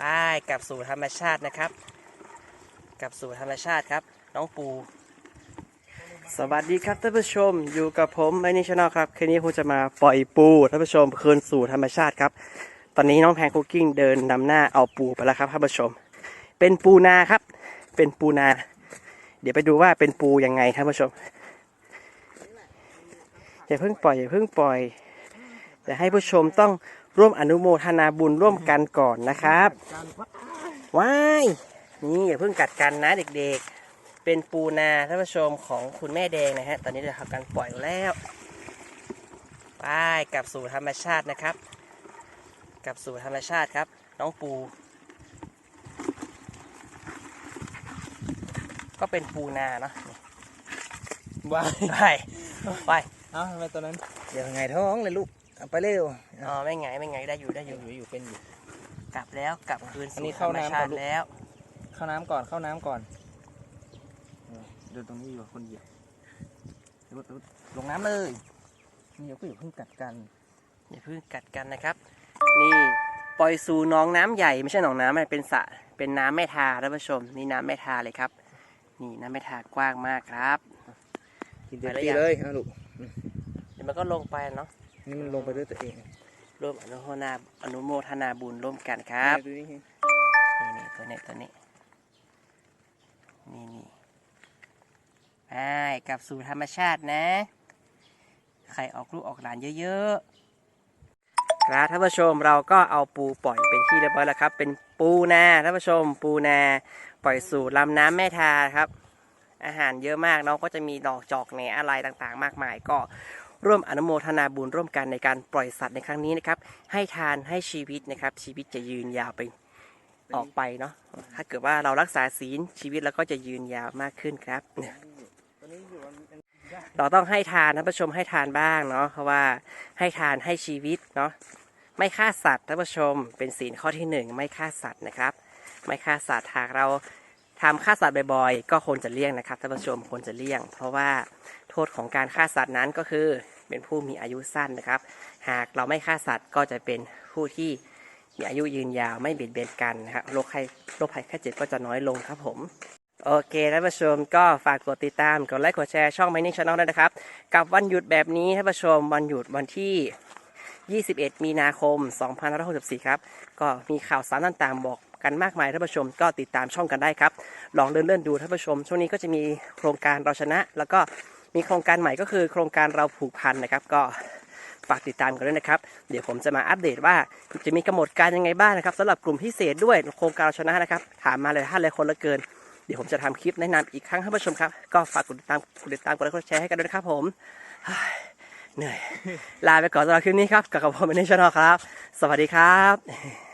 ไปกลับสู่ธรรมชาตินะครับ กลับสู่ธรรมชาติครับ น้องปู สวัสดีครับท่านผู้ชมอยู่กับผมไมนิชแนลครับคืนนี้ผมจะมาปล่อยปูท่านผู้ชมคืนสู่ธรรมชาติครับ ตอนนี้น้องแพนคุกกิ้งเดินนำหน้าเอาปูไปแล้วครับท่านผู้ชม เป็นปูนาครับ เป็นปูนา เดี๋ยวไปดูว่าเป็นปูยังไงท่านผู้ชมอย่าเพิ่งปล่อยอย่าเพิ่งปล่อยจะให้ผู้ชมต้อง ร่วมอนุโมทนาบุญร่วมกันก่อนนะครับว้ายนี่อย่าเพิ่งกัดกันนะเด็กๆ เป็นปูนาท่านผู้ชมของคุณแม่แดงนะฮะ ตอนนี้เราทำการปล่อยแล้วไปกลับสู่ธรรมชาตินะครับกลับสู่ธรรมชาติครับ น้องปู ก็เป็นปูนาเนาะว้ายไปไปเอ้าทำไมตอนนั้น เดี๋ยวไงท้องเลยลูก เอาไปเร็วอ๋อไม่ไงไม่ไงได้อยู่ได้ออยู่ยู่อยู่เป็นอยู่ กลับแล้วกลับคืนอันนี้สู่ธรเข้ารมน้ำชาก่อนติลูกแล้ว เข้าน้ำก่อนเข้าน้ำก่อนเออเดินตรงนี้อยู่คนเดียวเดี๋ยวเดี๋ยวลงน้ำเลยนี่เดี๋ยวก็อย่าเพิ่งกัดกันอย่าเพิ่งกัดกันนะครับ นี่ปล่อยสู่หน้องน้ำใหญ่ไม่ใช่หนองน้ำมันเป็นสระเป็นน้ำแม่ทาท่านผู้ชม นี่น้ำแม่ทาเลยครับ นี่น้ำแม่ทากว้างมากครับกินเต็มไปแล้วที่ยังเลยเอาลูกเดี๋ยวมันก็ลงไปเนาะ นี่มันลงไปด้วยตัวเองร่วมอนุโมทนาอนุโมทนาบุญร่วมกันครับนี่นี่ตัวนี้ตัวนี้ นี่นี่ไปกลับสู่ธรรมชาตินะใครออกลูกออกหลานเยอะๆครับท่านผู้ชมเราก็เอาปูปล่อยเป็นที่เรียบร้อยแล้วครับ เป็นปูนาท่านผู้ชม ปูนาปล่อยสู่ลำน้ำแม่ทาครับ อาหารเยอะมากเนาะก็จะมีดอกจอกแหนอะไรต่างๆ มากมายก็ ร่วมอนุโมทนาบุญร่วมกันในการปล่อยสัตว์ในครั้งนี้นะครับ ให้ทานให้ชีวิตนะครับ ชีวิตจะยืนยาวไปออกไปเนาะถ้าเกิดว่าเรารักษาศีลชีวิตเราก็จะยืนยาวมากขึ้นครับเป็นเราต้องให้ทานท่านผู้ชมให้ทานบ้างเนาะเพราะว่าให้ทานให้ชีวิตเนาะไม่ฆ่าสัตว์ท่านผู้ชม เป็นศีลข้อที่หนึ่งไม่ฆ่าสัตว์นะครับ ไม่ฆ่าสัตว์หากเราทำฆ่าสัตว์บ่อยๆ ก็ควรจะเลี่ยงนะครับท่านผู้ชมควรจะเลี่ยง เพราะว่าโทษของการฆ่าสัตว์นั้นก็คือ เป็นผู้มีอายุสั้นนะครับ หากเราไม่ฆ่าสัตว์ก็จะเป็นผู้ที่มีอายุยืนยาวไม่เบียดเบียนกันนะครับโรคไข้โรคภัยแค่เจ็บก็จะน้อยลงครับผม โอเคท่านผู้ชมก็ฝากกดติดตามกดไลค์กดแชร์ช่อง Mining Channel ด้วยนะครับ กับวันหยุดแบบนี้ท่านผู้ชมวันหยุดวันที่ 21 มีนาคม 2564 ครับ ก็มีข่าวสารต่างๆ บอกกันมากมายท่านผู้ชมก็ติดตามช่องกันได้ครับ ลองเลื่อนเลื่อนๆดูท่านผู้ชม ช่วงนี้ก็จะมีโครงการเราชนะ แล้วก็ มีโครงการใหม่ก็คือโครงการเราผูกพันนะครับ ก็ฝากติดตามกันด้วยนะครับ เดี๋ยวผมจะมาอัปเดตว่าจะมีกำหนดการยังไงบ้างนะครับสำหรับกลุ่มพิเศษด้วยโครงการเราชนะนะครับ ถามมาเลยท่านเลยคนละเกิน เดี๋ยวผมจะทำคลิปแนะนำอีกครั้งท่านผู้ชมครับ ก็ฝากกดติดตามกดติดตามกดไลค์กดแชร์ให้กันด้วยนะครับผมเฮ้ยเหนื่อย ลาไปก่อนสำหรับคลิปนี้ครับกับผมในช่องครับ สวัสดีครับ